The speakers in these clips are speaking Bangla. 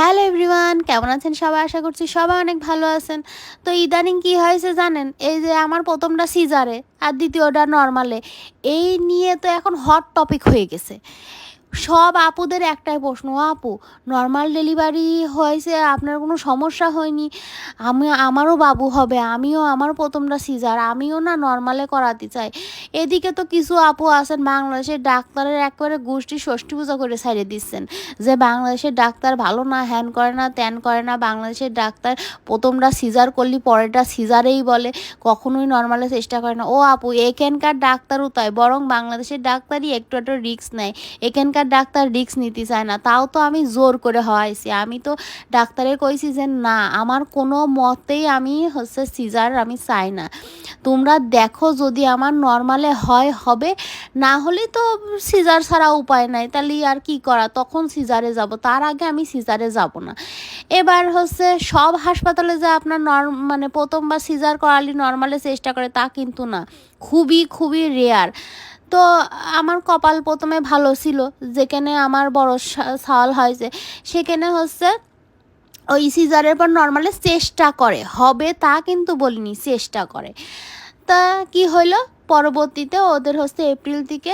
হ্যালো এভরিওয়ান, কেমন আছেন সবাই? আশা করছি সবাই অনেক ভালো আছেন। তো ইদানিং কি হয়েছে জানেন? এই যে আমার প্রথমটা সিজারে আর দ্বিতীয়টা নর্মালে এই নিয়ে তো এখন হট টপিক হয়ে গেছে। সব আপুদের একটাই প্রশ্ন, "ও আপু নর্মাল ডেলিভারি হয়েছে, আপনার কোনো সমস্যা হয়নি? আমি, আমারও বাবু হবে, আমিও আমার প্রথমটা সিজার আমিও না নর্মালে করাতে চাই। এদিকে তো কিছু আপু আছেন, বাংলাদেশের ডাক্তারের একবারে গোষ্ঠী ষষ্ঠী পূজা করে ছাড়িয়ে দিচ্ছেন। যে বাংলাদেশের ডাক্তার ভালো না, হ্যান করে না, ত্যান করে না, বাংলাদেশের ডাক্তার প্রথমটা সিজার করলি, পরেরটা সিজারেই বলে, কখনোই নর্মালে চেষ্টা করে না। ও আপু, এখানকার ডাক্তারও তাই, বরং বাংলাদেশের ডাক্তারই একটু একটু রিস্ক নেয়। এখানকার ডাক্তার রিস্ক নিতে চায় না। তাও তো আমি জোর করে হওয়াইছি। আমি তো ডাক্তারের কইছি যে, না, আমার কোনো মতেই আমি হচ্ছে সিজার আমি চাই না। তোমরা দেখো যদি আমার নর্মালে হয়, হবে। না হলে তো সিজার ছাড়া উপায় নাই। তাহলে আর কি করা? তখন সিজারে যাব। তার আগে আমি সিজারে যাব না। এবার হচ্ছে সব হাসপাতালে যে আপনার নর মানে প্রথমবার সিজার করালি নর্মালে চেষ্টা করে তা কিন্তু না। খুবই খুবই রেয়ার তো আমার কপাল প্রথমে ভালো ছিল। যেখানে আমার বড় সাওয়াল হয়েছে সেখানে হচ্ছে ওই সিজারের পর নর্মালি চেষ্টা করে। হবে তা কিন্তু বলিনি, চেষ্টা করে। তা কি হইল? পরবর্তীতে ওদের হচ্ছে এপ্রিল থেকে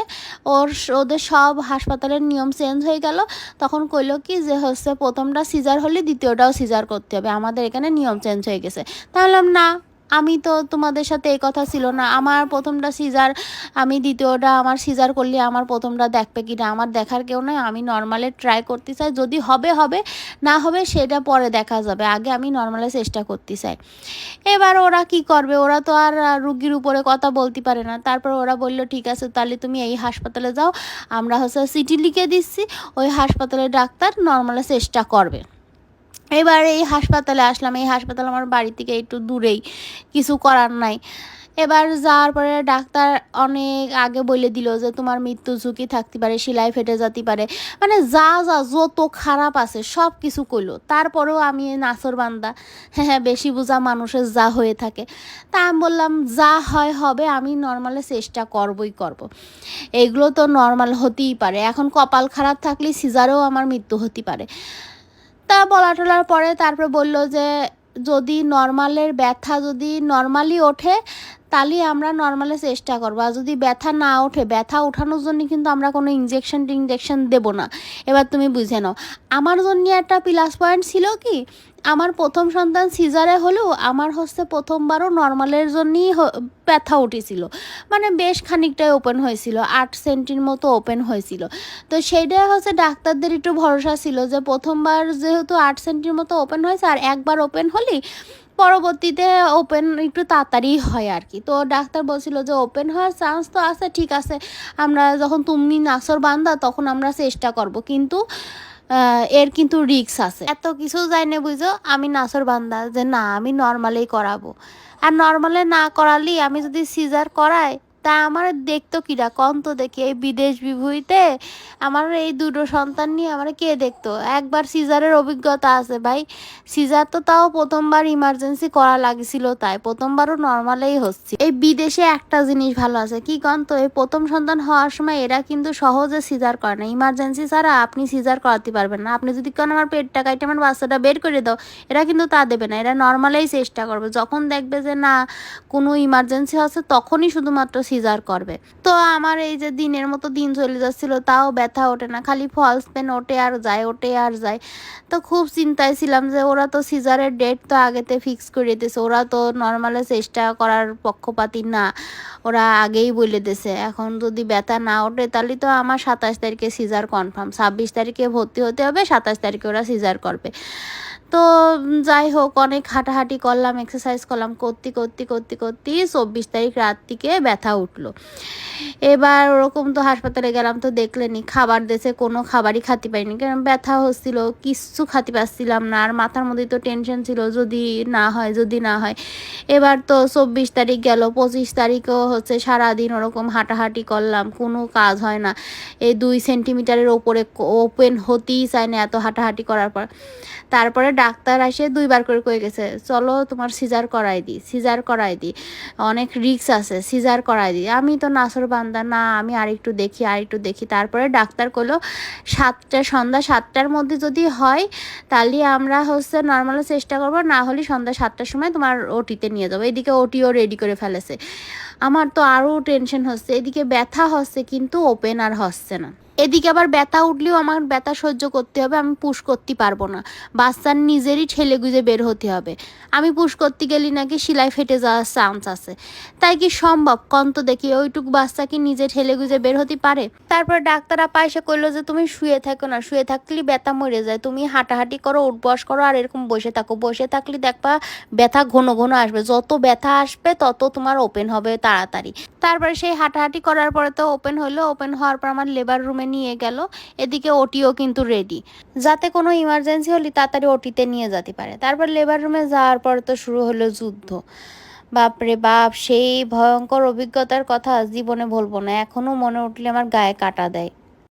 ওর ওদের সব হাসপাতালের নিয়ম চেঞ্জ হয়ে গেল। তখন কইলো কি যে, হচ্ছে প্রথমটা সিজার হলে দ্বিতীয়টাও সিজার করতে হবে। আমাদের এখানে নিয়ম চেঞ্জ হয়ে গেছে। তাহলে না। আমি তো তোমাদের সাথে এই কথা ছিল না। আমার প্রথমটা সিজার, আমি দ্বিতীয়টা আমার সিজার করলে আমার প্রথমটা দেখবে কি না আমার দেখার কেউ নয় আমি নর্মালে ট্রাই করতে চাই, যদি হবে হবে। না হবে, সেটা পরে দেখা যাবে। আগে আমি নর্মালে চেষ্টা করতে চাই। এবার ওরা কি করবে? ওরা তো আর রুগীর উপরে কথা বলতে পারে না। তারপর ওরা বলল, ঠিক আছে, তাহলে তুমি এই হাসপাতালে যাও। আমরা হচ্ছে সিটি লিখে দিচ্ছি। ওই হাসপাতালে ডাক্তার নর্মালে চেষ্টা করবে। এবার এই হাসপাতালে আসলাম, এই হাসপাতাল আমার বাড়ি থেকে একটু দূরেই, কিছু করার নাই। এবার যাওয়ার পরে ডাক্তার অনেক আগে বলে দিল যে তোমার মৃত্যু ঝুঁকি থাকতে পারে, সেলাই ফেটে যেতে পারে। মানে যা যা, যত খারাপ আছে, সব কিছু করল তারপরেও আমি নাচর বান্দা হ্যাঁ হ্যাঁ বেশি বোঝা মানুষের যা হয়ে থাকে। তা আমি বললাম, যা হয় হবে, আমি নর্মালে চেষ্টা করবই করব। এগুলো তো নর্মাল হতেই পারে। এখন কপাল খারাপ থাকলে সিজারেও আমার মৃত্যু হতে পারে। তা বলা টলার পরে তারপরে বলল যে, যদি নর্মালের ব্যথা যদি নর্মালি ওঠে, তাহলে আমরা নর্মালে চেষ্টা করব। আর যদি ব্যথা না ওঠে, ব্যথা ওঠানোর জন্য কিন্তু আমরা কোনো ইঞ্জেকশন টিনজেকশন দেবো না। এবার তুমি বুঝে নাও। আমার জন্য একটা প্লাস পয়েন্ট ছিল কি? আমার প্রথম সন্তান সিজারে হলেও আমার হচ্ছে প্রথমবারও নর্মালের জন্যই ব্যথা উঠেছিল। মানে বেশ খানিকটাই ওপেন হয়েছিল, আট সেন্টির মতো ওপেন হয়েছিল। তো সেইটাই হচ্ছে ডাক্তারদের একটু ভরসা ছিল যে প্রথমবার যেহেতু আট সেন্টির মতো ওপেন হয়েছে আর একবার ওপেন হলেই পরবর্তীতে ওপেন একটু তাড়াতাড়ি হয় আর কি। তো ডাক্তার বলছিল যে ওপেন হওয়ার চান্স তো আছে, ঠিক আছে। আমরা যখন তুমি নাসর বান্ধা তখন আমরা চেষ্টা করব। কিন্তু এর কিন্তু রিক্স আছে। এত কিছু যাই না বুঝো, আমি নাসর বান্দা যে না, আমি নর্মালেই করাবো। আর নর্মালে না করালি আমি যদি সিজার করাই তা আমার দেখতো কিরা? কন্ত দেখি এই বিদেশ বিভূতিতে আমার এই দুটো সন্তান নিয়ে আমার কে দেখতো? একবার সিজারের অভিজ্ঞতা আছে ভাই। সিজার তো তাও প্রথমবার ইমার্জেন্সি করা লাগছিল তাই। প্রথমবারও নর্মালেই হচ্ছে। এই বিদেশে একটা জিনিস ভালো আছে। কি কন তো এই প্রথম সন্তান হওয়ার সময় এরা কিন্তু সহজে সিজার করে না। ইমার্জেন্সি ছাড়া আপনি সিজার করাতে পারবেন না। আপনি যদি কেন আমার পেটটা কাইটে আমার বাচ্চাটা বের করে দাও, এরা কিন্তু তা দেবে না। এরা নর্মালেই চেষ্টা করবে। যখন দেখবে যে না, কোনো ইমার্জেন্সি আছে, তখনই শুধুমাত্র সিজার করবে। তো আমার এই যে দিনের মতো দিন চলে যাচ্ছিল, তাও ব্যথা ওঠে না, খালি ফলস পেন ওঠে আর যায়, ওঠে আর যায়। তো খুব চিন্তায় ছিলাম যে ওরা তো সিজারের ডেট তো আগেতে ফিক্স করে দিয়েছে, ওরা তো নর্মালে চেষ্টা করার পক্ষপাতি না, ওরা আগেই বলে দিয়েছে। এখন যদি ব্যথা না ওঠে, তাহলে তো আমার সাতাশ তারিখে সিজার কনফার্ম ছাব্বিশ তারিখে ভর্তি হতে হবে, সাতাশ তারিখে ওরা সিজার করবে। তো যাই হোক, অনেক হাঁটাহাঁটি করলাম এক্সারসাইজ করলাম, করতে করতে করতে করতে চব্বিশ তারিখ রাত থেকে ব্যথা উঠল। এবার ওরকম তো হাসপাতালে গেলাম তো দেখলেনি, খাবার দেশে কোনো খাবারই খাতে পারিনি কারণ ব্যথা হচ্ছিল, কিচ্ছু খাতে পারছিলাম না, আর মাথার মধ্যে তো টেনশন ছিল, যদি না হয়, যদি না হয়। এবার তো চব্বিশ তারিখ গেল, পঁচিশ তারিখও হচ্ছে সারাদিন ওরকম হাঁটাহাঁটি করলাম, কোনো কাজ হয় না। এই দুই সেন্টিমিটারের ওপরে ওপেন হতেই চায় না এত হাঁটাহাঁটি করার পর। তারপরে ডাক্তার আসে দুইবার করে কয়ে গেছে, চলো তোমার সিজার করাই দিই সিজার করাই দিই অনেক রিক্স আছে, সিজার করাই দিই আমি তো নাসর বান্দা, না, আমি আরেকটু দেখি আরেকটু দেখি। তারপরে ডাক্তার করল সাতটা, সন্ধ্যা সাতটার মধ্যে যদি হয়, তাহলে আমরা হচ্ছে নর্মাল চেষ্টা করব, না হলে সন্ধ্যা সাতটার সময় তোমার ওটিতে নিয়ে যাব। এদিকে ওটিও রেডি করে ফেলেছে। আমার তো আরও টেনশন হচ্ছে, এদিকে ব্যথা হচ্ছে, কিন্তু ওপেন আর হচ্ছে না। এদিকে আবার ব্যথা উঠলেও আমার ব্যথা সহ্য করতে হবে, আমি পুশ করতে পারব না। বাচ্চার নিজেরই ঠেলে গুজে বের হতে হবে। আমি পুশ করতে গেলে নাকি সেলাই ফেটে যাওয়ার চান্স আছে। তাই কি সম্ভব? কন্ত দেখি, ওইটুক বাচ্চা কি নিজে ঠেলে গুজে বের হতে পারে? তারপর ডাক্তার আপা এসে কইলো যে, তুমি শুয়ে থাকো না, শুয়ে থাকলে ব্যথা মরে যায়। তুমি হাঁটাহাঁটি করো উঠবস করো, আর এরকম বসে থাকো। বসে থাকলে দেখবা ব্যথা ঘন ঘন আসবে। যত ব্যথা আসবে, তত তোমার ওপেন হবে তাড়াতাড়ি। তারপরে সেই হাঁটাহাঁটি করার পরে তো ওপেন হলো ওপেন হওয়ার পর আমার লেবার রুমে নিয়ে গেল, এদিকে ওটিও কিন্তু রেডি যাতে কোনো ইমার্জেন্সি হলে তাড়াতাড়ি ওটিতে নিয়ে যেতে পারে। তারপর লেবার রুমে যাওয়ার পর তো শুরু হলো যুদ্ধ। বাপরে বাপ, সেই ভয়ঙ্কর অভিজ্ঞতার কথা জীবনে বলব না। এখনও মনে উঠলে আমার গায়ে কাটা দেয়।